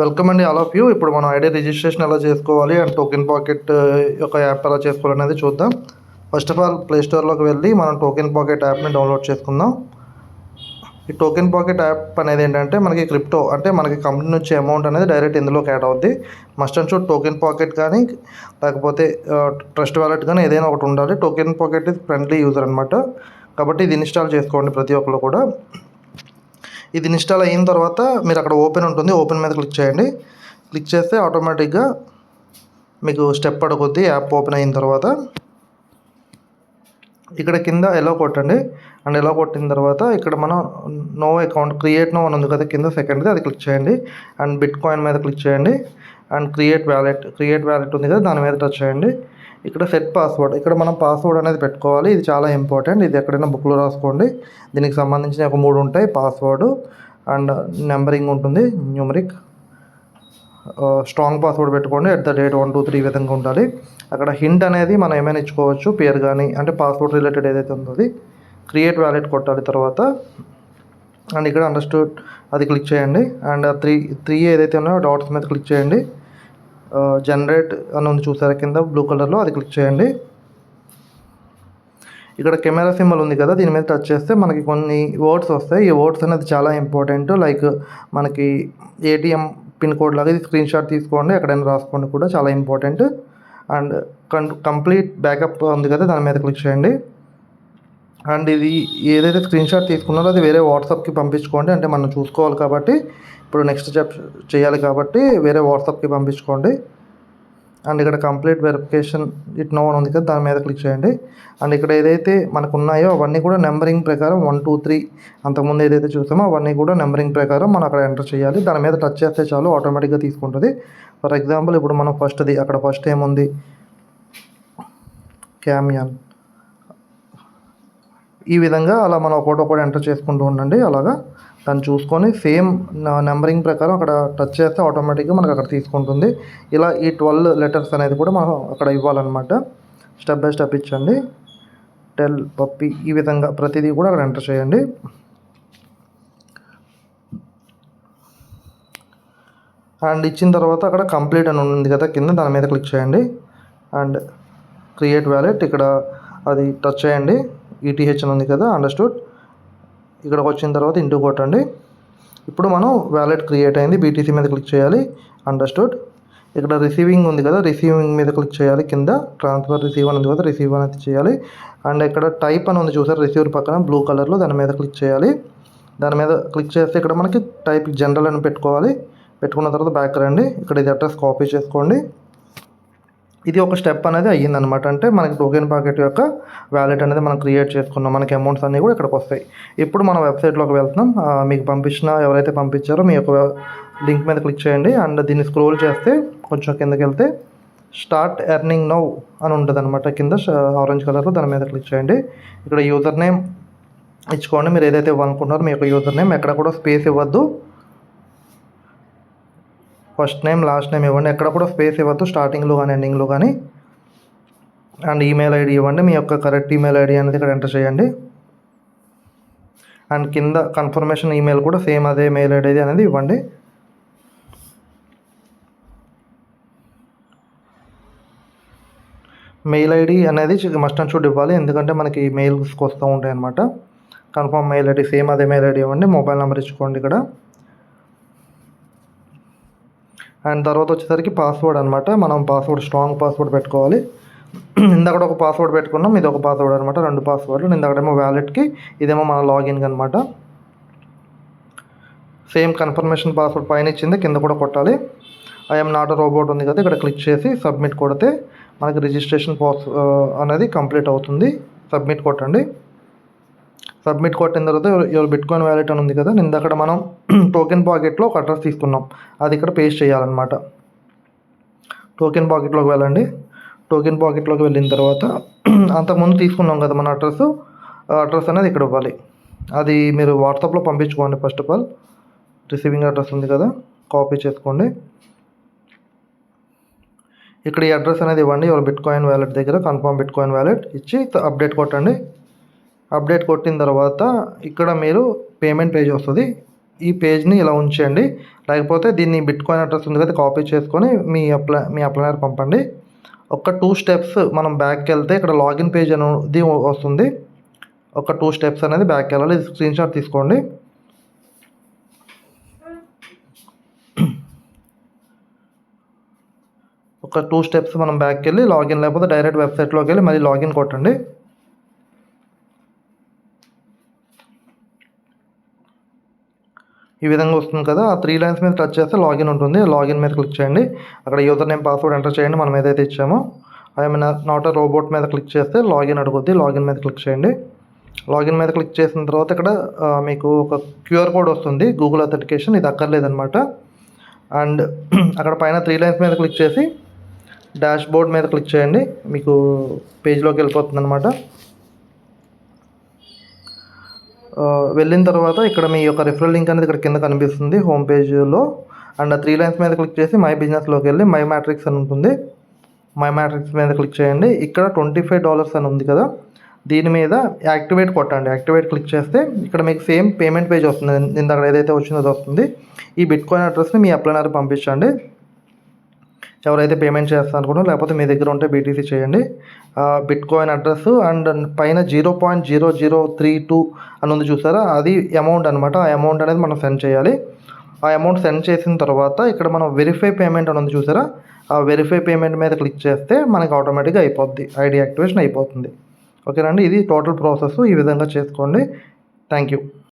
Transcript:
Welcome అండి all of you ఇప్పుడు మనం ఐడి రిజిస్ట్రేషన్ ఎలా చేసుకోవాలి అండ్ టోకెన్ పాకెట్ యొక్క యాప్ ఎలా చేసుకోవాలి అనేది చూద్దాం ఫస్ట్ ఆఫ్ ఆల్ ప్లే స్టోర్లోకి వెళ్ళి మనం టోకెన్ పాకెట్ యాప్ని డౌన్లోడ్ చేసుకుందాం. ఈ టోకెన్ పాకెట్ యాప్ అనేది ఏంటంటే మనకి క్రిప్టో అంటే మనకి కంపెనీ నుంచి అమౌంట్ అనేది డైరెక్ట్ ఇందులోకి యాడ్ అవుద్ది. Must and show token pocket కానీ లేకపోతే uh, ట్రస్ట్ వాలెట్ కానీ ఏదైనా ఒకటి ఉండాలి. Token pocket is friendly user అనమాట కాబట్టి ఇది ఇన్స్టాల్ చేసుకోండి ప్రతి ఒక్కరు కూడా. ఇది ఇన్స్టాల్ అయిన తర్వాత మీరు అక్కడ ఓపెన్ ఉంటుంది. ఓపెన్ మీద క్లిక్ చేయండి. క్లిక్ చేస్తే ఆటోమేటిక్గా మీకు స్టెప్ అడుగుద్ది యాప్ ఓపెన్ అయిన తర్వాత ఇక్కడ కింద ఎలా కొట్టండి? అండ్ ఎలా కొట్టిన తర్వాత ఇక్కడ మనం నో అకౌంట్ క్రియేట్ నో అని ఉంది కదా కింద సెకండ్ది అది క్లిక్ చేయండి. అండ్ బిట్ కాయిన్ మీద క్లిక్ చేయండి. And create wallet create wallet ఉంది కదా దాని మీద టచ్ చేయండి. ఇక్కడ సెట్ పాస్వర్డ్ ఇక్కడ మనం పాస్వర్డ్ అనేది పెట్టుకోవాలి. ఇది చాలా ఇంపార్టెంట్ ఇది ఎక్కడైనా బుక్లో రాసుకోండి. దీనికి సంబంధించిన ఒక మూడు ఉంటాయి. పాస్వర్డ్ అండ్ నెంబరింగ్ ఉంటుంది. న్యూమరిక్ స్ట్రాంగ్ పాస్వర్డ్ పెట్టుకోండి. At the date one two three విధంగా ఉండాలి. అక్కడ హింట్ అనేది మనం ఏమైనా ఇచ్చుకోవచ్చు. పేరు కానీ అంటే పాస్వర్డ్ రిలేటెడ్ ఏదైతే ఉందో అది. క్రియేట్ వ్యాలెట్ కొట్టాలి తర్వాత. అండ్ ఇక్కడ అండర్స్టూడ్ అది క్లిక్ చేయండి. అండ్ త్రీ త్రీ ఏదైతే ఉన్నాయో డాట్స్ మీద క్లిక్ చేయండి. జనరేట్ అని ఉంది చూసారా కింద? బ్లూ కలర్లో అది క్లిక్ చేయండి. ఇక్కడ కెమెరా సింబల్ ఉంది కదా దీని మీద టచ్ చేస్తే మనకి కొన్ని వర్డ్స్ వస్తాయి. ఈ వర్డ్స్ అనేది చాలా ఇంపార్టెంట్ లైక్ మనకి ఏటీఎం పిన్ కోడ్ లాగా ఇది స్క్రీన్ షాట్ తీసుకోండి. ఎక్కడైనా రాసుకోండి కూడా చాలా important and com complete backup ఉంది కదా దాని మీద క్లిక్ చేయండి. అండ్ ఇది ఏదైతే స్క్రీన్ షాట్ తీసుకున్నారో అది వేరే వాట్సాప్కి పంపించుకోండి. అంటే మనం చూసుకోవాలి కాబట్టి ఇప్పుడు నెక్స్ట్ స్టెప్ చేయాలి కాబట్టి వేరే వాట్సాప్కి పంపించుకోండి. అండ్ ఇక్కడ కంప్లీట్ వెరిఫికేషన్ ఇట్ నో అని ఉంది కదా దాని మీద క్లిక్ చేయండి. అండ్ ఇక్కడ ఏదైతే మనకు ఉన్నాయో అవన్నీ కూడా నెంబరింగ్ ప్రకారం వన్ టూ త్రీ అంతకుముందు ఏదైతే చూసామో అవన్నీ కూడా నెంబరింగ్ ప్రకారం మనం అక్కడ ఎంటర్ చేయాలి. దాని మీద టచ్ చేస్తే చాలు ఆటోమేటిక్గా తీసుకుంటుంది. ఫర్ ఎగ్జాంపుల్ ఇప్పుడు మనం ఫస్ట్ది అక్కడ ఫస్ట్ ఏముంది? క్యామియన్ ఈ విధంగా అలా మనం ఒకటి ఒకటి ఎంటర్ చేసుకుంటూ ఉండండి. అలాగా దాన్ని చూసుకొని సేమ్ నెంబరింగ్ ప్రకారం అక్కడ టచ్ చేస్తే ఆటోమేటిక్గా మనకు అక్కడ తీసుకుంటుంది. ఇలా ఈ ట్వెల్వ్ లెటర్స్ అనేది కూడా మనం అక్కడ ఇవ్వాలన్నమాట. స్టెప్ బై స్టెప్ ఇచ్చండి. టెల్ పప్పి ఈ విధంగా ప్రతిదీ కూడా అక్కడ ఎంటర్ చేయండి. అండ్ ఇచ్చిన తర్వాత అక్కడ కంప్లీట్ అని ఉంది కదా కింద దాని మీద క్లిక్ చేయండి. అండ్ క్రియేట్ వ్యాలెట్ ఇక్కడ అది టచ్ చేయండి. ఈటీహెచ్ అని ఉంది కదా అండర్స్టూడ్ ఇక్కడికి వచ్చిన తర్వాత ఇంటూ కొట్టండి ఇప్పుడు మనం వ్యాలెట్ క్రియేట్ అయింది బీటీసీ మీద క్లిక్ చేయాలి అండర్స్టూడ్ ఇక్కడ రిసీవింగ్ ఉంది కదా రిసీవింగ్ మీద క్లిక్ చేయాలి కింద ట్రాన్స్ఫర్ రిసీవ్ అని ఉంది కదా రిసీవ్ అనేది చేయాలి. అండ్ ఇక్కడ టైప్ అని ఉంది చూసారు రిసీవర్ పక్కన బ్లూ కలర్లో దాని మీద క్లిక్ చేయాలి. దాని మీద క్లిక్ చేస్తే ఇక్కడ మనకి టైప్ జనరల్ అని పెట్టుకోవాలి. పెట్టుకున్న తర్వాత బ్యాక్ రండి ఇక్కడ ఇది అడ్రస్ కాపీ చేసుకోండి. ఇది ఒక స్టెప్ అనేది అయ్యిందనమాట అంటే మనకి టోకెన్ పాకెట్ యొక్క వ్యాలెట్ అనేది మనం క్రియేట్ చేసుకున్నాం. మనకి అమౌంట్స్ అన్నీ కూడా ఇక్కడికి వస్తాయి. ఇప్పుడు మన వెబ్సైట్లోకి వెళ్తున్నాం. మీకు పంపించిన ఎవరైతే పంపించారో మీ యొక్క లింక్ మీద క్లిక్ చేయండి. అండ్ దీన్ని స్క్రోల్ చేస్తే కొంచెం కిందకి వెళ్తే స్టార్ట్ ఎర్నింగ్ నౌ అని ఉంటుంది అనమాట కింద ఆరెంజ్ కలర్లో దాని మీద క్లిక్ చేయండి. ఇక్కడ యూజర్ నేమ్ ఇచ్చుకోండి. మీరు ఏదైతే ఇవ్వాలనుకుంటున్నారో మీ యొక్క యూజర్ నేమ్ ఎక్కడ కూడా స్పేస్ ఇవ్వద్దు. ఫస్ట్ నేమ్ లాస్ట్ నేమ్ ఇవ్వండి. ఎక్కడ కూడా స్పేస్ ఇవ్వద్దు స్టార్టింగ్లో కానీ ఎండింగ్లో కానీ. అండ్ ఈమెయిల్ ఐడి ఇవ్వండి. మీ యొక్క కరెక్ట్ ఈమెయిల్ ఐడి అనేది ఇక్కడ ఎంటర్ చేయండి. అండ్ కింద కన్ఫర్మేషన్ ఈమెయిల్ కూడా సేమ్ అదే మెయిల్ ఐడి అనేది ఇవ్వండి. మెయిల్ ఐడి అనేది మస్ట్ అండ్ షూట్ ఇవ్వాలి. ఎందుకంటే మనకి మెయిల్స్కి వస్తూ ఉంటాయి అనమాట కన్ఫర్మ్ మెయిల్ ఐడి సేమ్ అదే మెయిల్ ఐడి ఇవ్వండి. మొబైల్ నెంబర్ ఇచ్చుకోండి ఇక్కడ. అండ్ తర్వాత వచ్చేసరికి పాస్వర్డ్ అనమాట మనం పాస్వర్డ్ స్ట్రాంగ్ పాస్వర్డ్ పెట్టుకోవాలి. ఇందాక ఒక పాస్వర్డ్ పెట్టుకున్నాం. ఇది ఒక పాస్వర్డ్ అనమాట రెండు పాస్వర్డ్లు ఇందాకడేమో వ్యాలెట్కి ఇదేమో మన లాగిన్కి అనమాట సేమ్ కన్ఫర్మేషన్ పాస్వర్డ్ పైన ఇచ్చింది. కింద కూడా కొట్టాలి. ఐఎమ్ నాట్ రోబోట్ ఉంది కదా. ఇక్కడ క్లిక్ చేసి సబ్మిట్ కొడితే మనకి రిజిస్ట్రేషన్ పాస్ uh, అనేది కంప్లీట్ అవుతుంది. సబ్మిట్ కొట్టండి. సబ్మిట్ కొట్టిన తర్వాత ఎవరు బిట్కాయిన్ వ్యాలెట్ అని ఉంది కదా నేను అక్కడ మనం టోకెన్ పాకెట్లో ఒక అడ్రస్ తీసుకున్నాం. అది ఇక్కడ పేస్ట్ చేయాలన్నమాట. టోకెన్ పాకెట్లోకి వెళ్ళండి. టోకెన్ పాకెట్లోకి వెళ్ళిన తర్వాత అంతకుముందు తీసుకున్నాం కదా మన అడ్రస్ ఆ అడ్రస్ అనేది ఇక్కడ ఇవ్వాలి. అది మీరు వాట్సాప్లో పంపించుకోండి first of all receiving address ఉంది కదా కాపీ చేసుకోండి. ఇక్కడ ఈ అడ్రస్ అనేది ఇవ్వండి. ఎవరు బిట్కాయిన్ వ్యాలెట్ దగ్గర కన్ఫర్మ్ బిట్కాయిన్ వ్యాలెట్ ఇచ్చి అప్డేట్ కొట్టండి. అప్డేట్ కొట్టిన తర్వాత ఇక్కడ మీరు పేమెంట్ పేజ్ వస్తుంది. ఈ పేజ్ని ఇలా ఉంచండి లేకపోతే దీన్ని బిట్కాయిన్ అడ్రస్ ఉంది కదా కాపీ చేసుకొని మీ అప్లై మీ అప్లైనర్ పంపండి. ఒక టూ స్టెప్స్ మనం బ్యాక్కి వెళ్తే ఇక్కడ లాగిన్ పేజ్ అనేది వస్తుంది. ఒక టూ స్టెప్స్ అనేది బ్యాక్కి వెళ్ళాలి. స్క్రీన్ షాట్ తీసుకోండి. ఒక టూ స్టెప్స్ మనం బ్యాక్కి వెళ్ళి లాగిన్ లేకపోతే డైరెక్ట్ వెబ్సైట్లోకి వెళ్ళి మళ్ళీ లాగిన్ కొట్టండి. ఈ విధంగా వస్తుంది కదా. ఆ త్రీ లైన్స్ మీద టచ్ చేస్తే లాగిన్ ఉంటుంది. లాగిన్ మీద క్లిక్ చేయండి. అక్కడ యూజర్ నేమ్ పాస్వర్డ్ ఎంటర్ చేయండి. మనం ఏదైతే ఇచ్చామో ఐఎమ్ నాట్ అ రోబోట్ మీద క్లిక్ చేస్తే లాగిన్ అడుగుద్ది. లాగిన్ మీద క్లిక్ చేయండి. లాగిన్ మీద క్లిక్ చేసిన తర్వాత ఇక్కడ మీకు ఒక క్యూఆర్ కోడ్ వస్తుంది. గూగుల్ అథెంటికేషన్ ఇది అక్కర్లేదనమాట అండ్ అక్కడ పైన త్రీ లైన్స్ మీద క్లిక్ చేసి డాష్ బోర్డ్ మీద క్లిక్ చేయండి. మీకు పేజ్లోకి వెళ్ళిపోతుంది అనమాట వెళ్ళిన తర్వాత ఇక్కడ మీ యొక్క రిఫరల్ లింక్ అనేది ఇక్కడ కింద కనిపిస్తుంది హోమ్ పేజ్లో అండ్ త్రీ లైన్స్ మీద క్లిక్ చేసి మై బిజినెస్లోకి వెళ్ళి మై మ్యాట్రిక్స్ అని ఉంటుంది. మై మ్యాట్రిక్స్ మీద క్లిక్ చేయండి. ఇక్కడ ట్వంటీ ఫైవ్ డాలర్స్ అని ఉంది కదా. దీని మీద యాక్టివేట్ కొట్టండి. యాక్టివేట్ క్లిక్ చేస్తే ఇక్కడ మీకు సేమ్ పేమెంట్ పేజ్ వస్తుంది. ఇందాక ఏదైతే వచ్చిందో అది వస్తుంది. ఈ బిట్ కాయిన్ అడ్రస్ని మీ అప్లైనర్ పంపించండి. ఎవరైతే పేమెంట్ చేస్తారనుకున్నారో లేకపోతే మీ దగ్గర ఉంటే బీటీసీ చేయండి. బిట్ కాయిన్ అడ్రస్ అండ్ పైన zero point zero zero three two అని ఉంది చూసారా? అది అమౌంట్ అనమాట ఆ అమౌంట్ అనేది మనం సెండ్ చేయాలి. ఆ అమౌంట్ సెండ్ చేసిన తర్వాత ఇక్కడ మనం వెరిఫై పేమెంట్ అని ఉంది చూసారా? ఆ వెరిఫై పేమెంట్ మీద క్లిక్ చేస్తే మనకి ఆటోమేటిక్గా అయిపోద్ది. ఐడి యాక్టివేషన్ అయిపోతుంది. ఓకేనండి ఇది టోటల్ ప్రాసెస్ ఈ విధంగా చేసుకోండి. Thank you